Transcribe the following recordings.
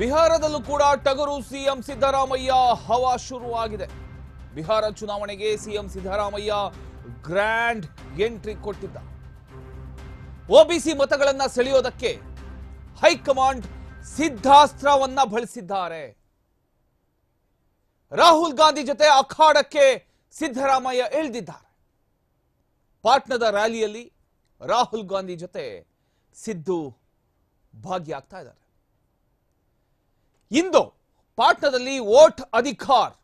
ಬಿಹಾರದಲ್ಲೂ ಕೂಡ ಟಗರು ಸಿಎಂ ಸಿದ್ದರಾಮಯ್ಯ ಹವಾ ಶುರುವಾಗಿದೆ. ಬಿಹಾರ ಚುನಾವಣೆಗೆ ಸಿಎಂ ಸಿದ್ದರಾಮಯ್ಯ ಗ್ರ್ಯಾಂಡ್ ಎಂಟ್ರಿ ಕೊಟ್ಟಿದ್ದ. ಒಬಿಸಿ ಮತಗಳನ್ನು ಸೆಳೆಯೋದಕ್ಕೆ ಹೈಕಮಾಂಡ್ ಸಿದ್ಧಾಸ್ತ್ರವನ್ನ ಬಳಸಿದ್ದಾರೆ. ರಾಹುಲ್ ಗಾಂಧಿ ಜೊತೆ ಅಖಾಡಕ್ಕೆ ಸಿದ್ದರಾಮಯ್ಯ ಇಳಿದಿದ್ದಾರೆ. ಪಾಟ್ನದ ರ್ಯಾಲಿಯಲ್ಲಿ ರಾಹುಲ್ ಗಾಂಧಿ ಜೊತೆ ಸಿದ್ದು ಭಾಗಿಯಾಗ್ತಾ ಇದ್ದಾರೆ. ಇಂದು ಪಾಟ್ನದಲ್ಲಿ ವೋಟ್ ಅಧಿಕಾರ್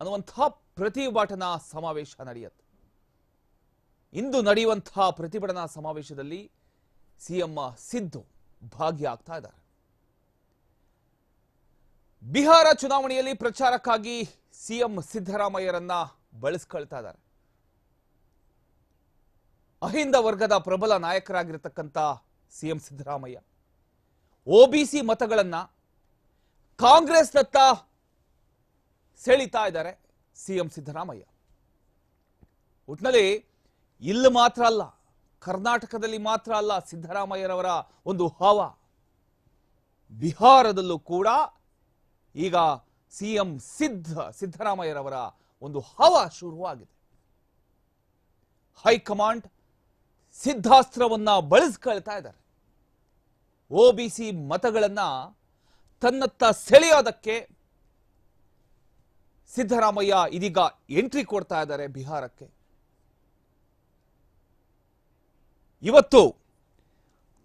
ಅನ್ನುವಂತಹ ಪ್ರತಿಭಟನಾ ಸಮಾವೇಶ ನಡೆಯುತ್ತೆ. ಇಂದು ನಡೆಯುವಂತಹ ಪ್ರತಿಭಟನಾ ಸಮಾವೇಶದಲ್ಲಿ ಸಿಎಂ ಸಿದ್ದು ಭಾಗಿಯಾಗ್ತಾ ಇದ್ದಾರೆ. ಬಿಹಾರ ಚುನಾವಣೆಯಲ್ಲಿ ಪ್ರಚಾರಕ್ಕಾಗಿ ಸಿಎಂ ಸಿದ್ದರಾಮಯ್ಯರನ್ನ ಬಳಸ್ಕೊಳ್ತಾ ಇದ್ದಾರೆ. ಅಹಿಂದ ವರ್ಗದ ಪ್ರಬಲ ನಾಯಕರಾಗಿರತಕ್ಕಂಥ ಸಿಎಂ ಸಿದ್ದರಾಮಯ್ಯ ಒಬಿಸಿ ಮತಗಳನ್ನ ಕಾಂಗ್ರೆಸ್ನತ್ತ ಸೆಳೀತಾ ಇದ್ದಾರೆ ಸಿಎಂ ಸಿದ್ದರಾಮಯ್ಯ. ಒಟ್ನಲ್ಲಿ ಇಲ್ಲಿ ಮಾತ್ರ ಅಲ್ಲ, ಕರ್ನಾಟಕದಲ್ಲಿ ಮಾತ್ರ ಅಲ್ಲ ಸಿದ್ದರಾಮಯ್ಯನವರ ಒಂದು ಹಾವ. ಬಿಹಾರದಲ್ಲೂ ಕೂಡ ಈಗ ಸಿಎಂ ಸಿದ್ಧ ಸಿದ್ದರಾಮಯ್ಯರವರ ಒಂದು ಹವ ಶುರುವಾಗಿದೆ. ಹೈಕಮಾಂಡ್ ಸಿದ್ಧಾಸ್ತ್ರವನ್ನ ಬಳಸ್ಕೊಳ್ತಾ ಇದ್ದಾರೆ. ಒಬಿಸಿ ಮತಗಳನ್ನ ತನ್ನತ್ತ ಸೆಳೆಯೋದಕ್ಕೆ ಸಿದ್ದರಾಮಯ್ಯ ಇದೀಗ ಎಂಟ್ರಿ ಕೊಡ್ತಾ ಇದ್ದಾರೆ ಬಿಹಾರಕ್ಕೆ. ಇವತ್ತು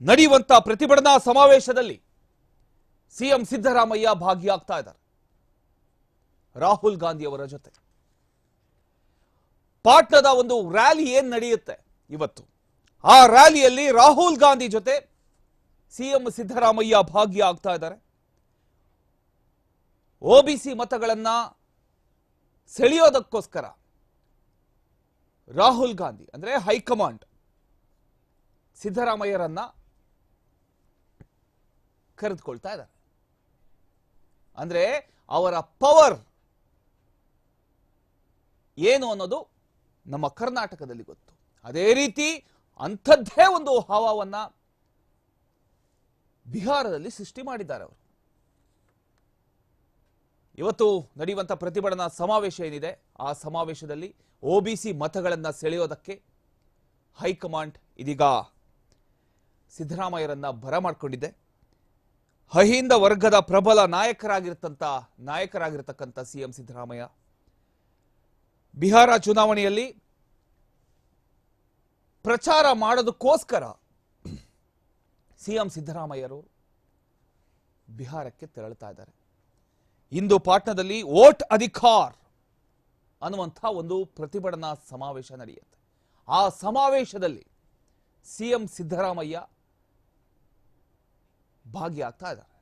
ನಡೆಯುವಂತ ಪ್ರತಿಭಟನಾ ಸಮಾವೇಶದಲ್ಲಿ ಸಿಎಂ ಸಿದ್ದರಾಮಯ್ಯ ಭಾಗಿಯಾಗ್ತಾ ಇದ್ದಾರೆ. ರಾಹುಲ್ ಗಾಂಧಿ ಅವರ ಜೊತೆ. ಪಾಟ್ನದ ಒಂದು ರ್ಯಾಲಿ ಏನ್ ನಡೆಯುತ್ತೆ ಇವತ್ತು? ಆ ರ್ಯಾಲಿಯಲ್ಲಿ ರಾಹುಲ್ ಗಾಂಧಿ ಜೊತೆ ಸಿಎಂ ಸಿದ್ದರಾಮಯ್ಯ ಭಾಗಿಯಾಗ್ತಾ ಇದ್ದಾರೆ. ಒಬಿಸಿ ಮತಗಳನ್ನ ಸೆಳೆಯೋದಕ್ಕೋಸ್ಕರ ರಾಹುಲ್ ಗಾಂಧಿ, ಅಂದ್ರೆ ಹೈಕಮಾಂಡ್, ಸಿದ್ದರಾಮಯ್ಯರನ್ನ ಕರೆದುಕೊಳ್ತಾ ಇದ್ದಾರೆ. ಅಂದ್ರೆ ಅವರ ಪವರ್ ಏನು ಅನ್ನೋದು ನಮ್ಮ ಕರ್ನಾಟಕದಲ್ಲಿ ಗೊತ್ತು. ಅದೇ ರೀತಿ ಅಂಥದ್ದೇ ಒಂದು ಹಾವವನ್ನು ಬಿಹಾರದಲ್ಲಿ ಸೃಷ್ಟಿ ಮಾಡಿದ್ದಾರೆ ಅವರು. ಇವತ್ತು ನಡೆಯುವಂಥ ಪ್ರತಿಭಟನಾ ಸಮಾವೇಶ ಏನಿದೆ, ಆ ಸಮಾವೇಶದಲ್ಲಿ ಒಬಿಸಿ ಮತಗಳನ್ನು ಸೆಳೆಯೋದಕ್ಕೆ ಹೈಕಮಾಂಡ್ ಇದೀಗ ಸಿದ್ದರಾಮಯ್ಯರನ್ನ ಬರಮಾಡ್ಕೊಂಡಿದೆ ಅಹಿಂದ ವರ್ಗದ ಪ್ರಬಲ ನಾಯಕರಾಗಿರ್ತಂತ ನಾಯಕರಾಗಿರ್ತಕ್ಕಂಥ ಸಿಎಂ ಸಿದ್ದರಾಮಯ್ಯ. ಬಿಹಾರ ಚುನಾವಣೆಯಲ್ಲಿ ಪ್ರಚಾರ ಮಾಡೋದಕ್ಕೋಸ್ಕರ ಸಿಎಂ ಸಿದ್ದರಾಮಯ್ಯರು ಬಿಹಾರಕ್ಕೆ ತೆರಳುತ್ತಾ ಇದ್ದಾರೆ. ಇಂದು ಪಾಟ್ನದಲ್ಲಿ ವೋಟ್ ಅಧಿಕಾರ್ ಅನ್ನುವಂಥ ಒಂದು ಪ್ರತಿಭಟನಾ ಸಮಾವೇಶ ನಡೆಯುತ್ತೆ. ಆ ಸಮಾವೇಶದಲ್ಲಿ ಸಿಎಂ ಸಿದ್ದರಾಮಯ್ಯ ಭಾಗಿಯಾಗ್ತಾ ಇದ್ದಾರೆ.